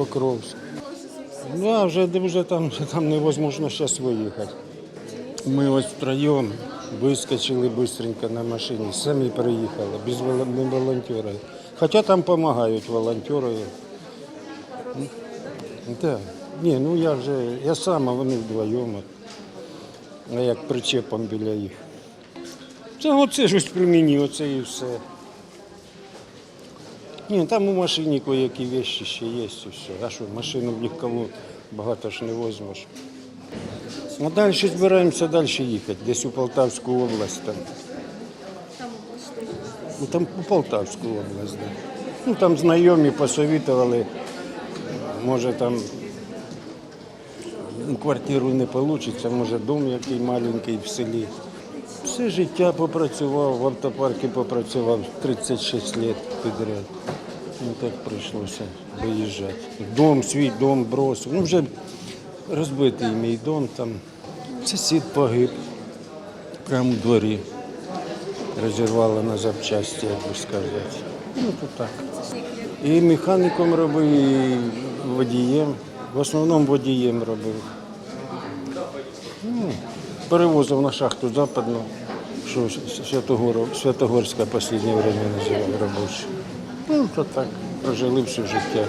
Покровськ. Ну, а вже, вже там, вже там невозможно зараз виїхати. Ми ось втроєм вискочили швидко на машині, самі приїхали, без воло- не волонтерів. Хоча там допомагають волонтери. Так. Ні, ну я вже, я сам, а вони вдвоєм. А як причепом біля їх. Це оце ж ось при мені, оце і все. Ні, там у машині які вещи ще є, все. А що, машину в легкову багато ж не возьмеш. А далі збираємося далі їхати, десь у Полтавську область. Там. Ну, там у Полтавську область, да. Ну, там знайомі посовітували, може там ну, квартиру не вийде, може дом який маленький в селі. Все життя попрацював, в автопарку попрацював 36 років підряд. Ну так прийшлося виїжджати. Дом, свій дом бросив. Ну вже розбитий мій дом, там сусід погиб прямо у дворі. Розірвало на запчасті, як би сказати. Ну то так. І механіком робив, і водієм. В основному водієм робив. Ну, перевозив на шахту западну, що Святогорська останнє время називав робочу. Ну, то так, прожили все життя.